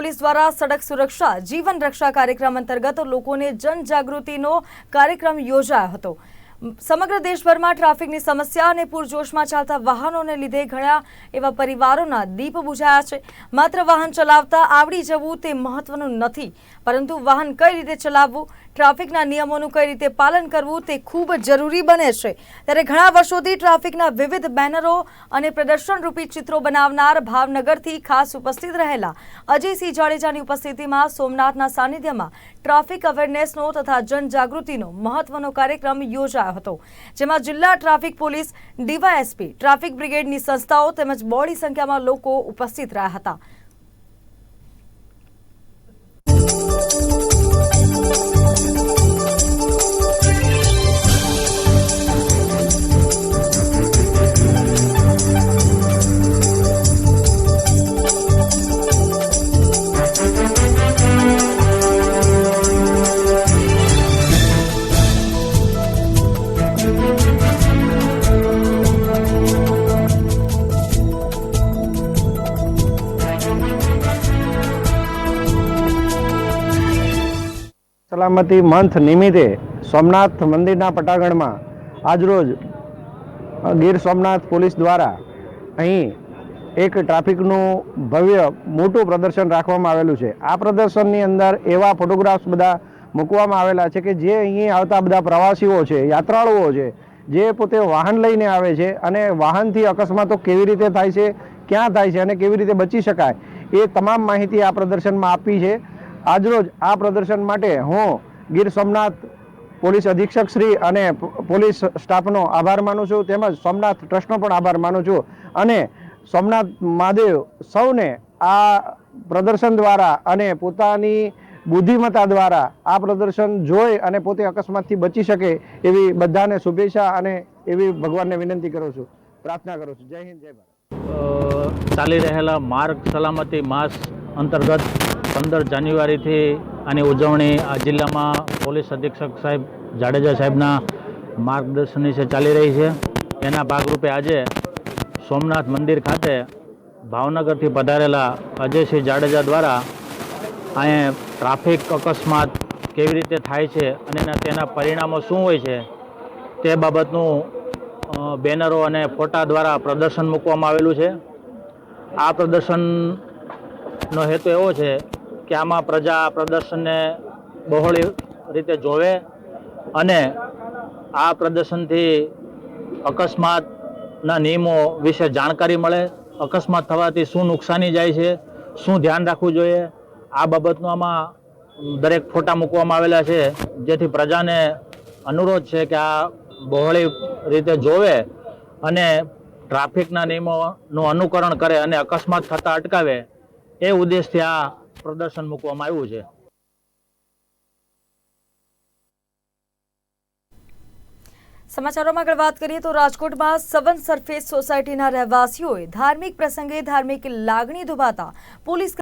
Police દ્વારા સડક સુરક્ષા, જીવન રક્ષા કાર્યક્રમ અંતર્ગત લોકોને જનજાગૃતિનો કાર્યક્રમ યોજાયો હતો. સમગ્ર દેશભરમાં ટ્રાફિકની સમસ્યા અને પૂરજોશમાં ચાલતા વાહનોને લીધે ઘણા એવા પરિવારોના દીપ બુઝાયા છે. માત્ર વાહન ચલાવતા આવડી જવું તે મહત્વનું નથી. પરંતુ વાહન કઈ રીતે ચલાવવું, ટ્રાફિકના નિયમોનું કઈ રીતે પાલન કરવું તે ખૂબ જરૂરી બને છે. ત્યારે ઘણા વર્ષોથી ટ્રાફિકના વિવિધ બેનરો અને પ્રદર્શનરૂપી ચિત્રો બનાવનાર ભાવનગરથી ખાસ ઉપસ્થિત રહેલા અજયસિંહ જાડેજાની ઉપસ્થિતિમાં સોમનાથના સાનિધ્યમાં ટ્રાફિક અવેરનેસનો તથા જનજાગૃતિનો મહત્વનો કાર્યક્રમ યોજાયો હતો, જેમાં જિલ્લા ટ્રાફિક પોલીસ, ડીવાયએસપી, ટ્રાફિક બ્રિગેડની સંસ્થાઓ તેમજ બોડી સંખ્યામાં લોકો ઉપસ્થિત રહ્યા હતા. સલામતી મંથ નિમિત્તે સોમનાથ મંદિરના પટાગણમાં આજરોજ ગીર સોમનાથ પોલીસ દ્વારા અહીં એક ટ્રાફિકનું ભવ્ય મોટું પ્રદર્શન રાખવામાં આવેલું છે. આ પ્રદર્શનની અંદર એવા ફોટોગ્રાફ્સ બધા મૂકવામાં આવેલા છે કે જે અહીં આવતા બધા પ્રવાસીઓ છે, યાત્રાળુઓ છે, જે પોતે વાહન લઈને આવે છે અને વાહનથી અકસ્માતો કેવી રીતે થાય છે, ક્યાં થાય છે અને કેવી રીતે બચી શકાય એ તમામ માહિતી આ પ્રદર્શનમાં આપી છે. આજરોજ આ પ્રદર્શન માટે હું ગીર સોમનાથ પોલીસ અધિક્ષક શ્રી અને પોલીસ સ્ટાફનો આભાર માનું છું. તેમજ સોમનાથ ટ્રસ્ટનો પણ આભાર માનું છું. અને સોમનાથ મહાદેવ સૌને આ પ્રદર્શન દ્વારા અને પોતાની બુદ્ધિમત્તા દ્વારા આ પ્રદર્શન જોઈ અને પોતે અકસ્માતથી બચી શકે એવી બધાને શુભેચ્છા અને એવી ભગવાનને વિનંતી કરું છું. પ્રાર્થના કરું છું. જય હિન્દ, જય ભારત. ચાલી રહેલા માર્ગ સલામતી માસ અંતર્ગત પંદર જાન્યુઆરીથી આની ઉજવણી આ જિલ્લામાં પોલીસ અધિક્ષક સાહેબ જાડેજા સાહેબના માર્ગદર્શન વિશે ચાલી રહી છે. એના ભાગરૂપે આજે સોમનાથ મંદિર ખાતે ભાવનગરથી પધારેલા અજયસિંહ જાડેજા દ્વારા અહીંયા ટ્રાફિક અકસ્માત કેવી રીતે થાય છે અને એના તેના પરિણામો શું હોય છે તે બાબતનું બેનરો અને ફોટા દ્વારા પ્રદર્શન મૂકવામાં આવેલું છે. આ પ્રદર્શનનો હેતુ એવો છે કે આમાં પ્રજા પ્રદર્શનને બહોળી રીતે જોવે અને આ પ્રદર્શનથી અકસ્માતના નિયમો વિશે જાણકારી મળે. અકસ્માત થવાથી શું નુકસાની જાય છે, શું ધ્યાન રાખવું જોઈએ, આ બાબતનું આમાં દરેક ફોટા મૂકવામાં આવેલા છે. જેથી પ્રજાને અનુરોધ છે કે આ બહોળી રીતે જોવે અને ટ્રાફિકના નિયમોનું અનુકરણ કરે અને અકસ્માત થતાં અટકાવે. એ ઉદ્દેશથી આ પ્રદર્શન મૂકવામાં આવ્યું છે. સમાચારોમાં આગળ વાત કરીએ તો રાજકોટમાં સવન સરફેસ સોસાયટીના રહેવાસીઓએ ધાર્મિક પ્રસંગે ધાર્મિક લાગણી દુભાતા પોલીસ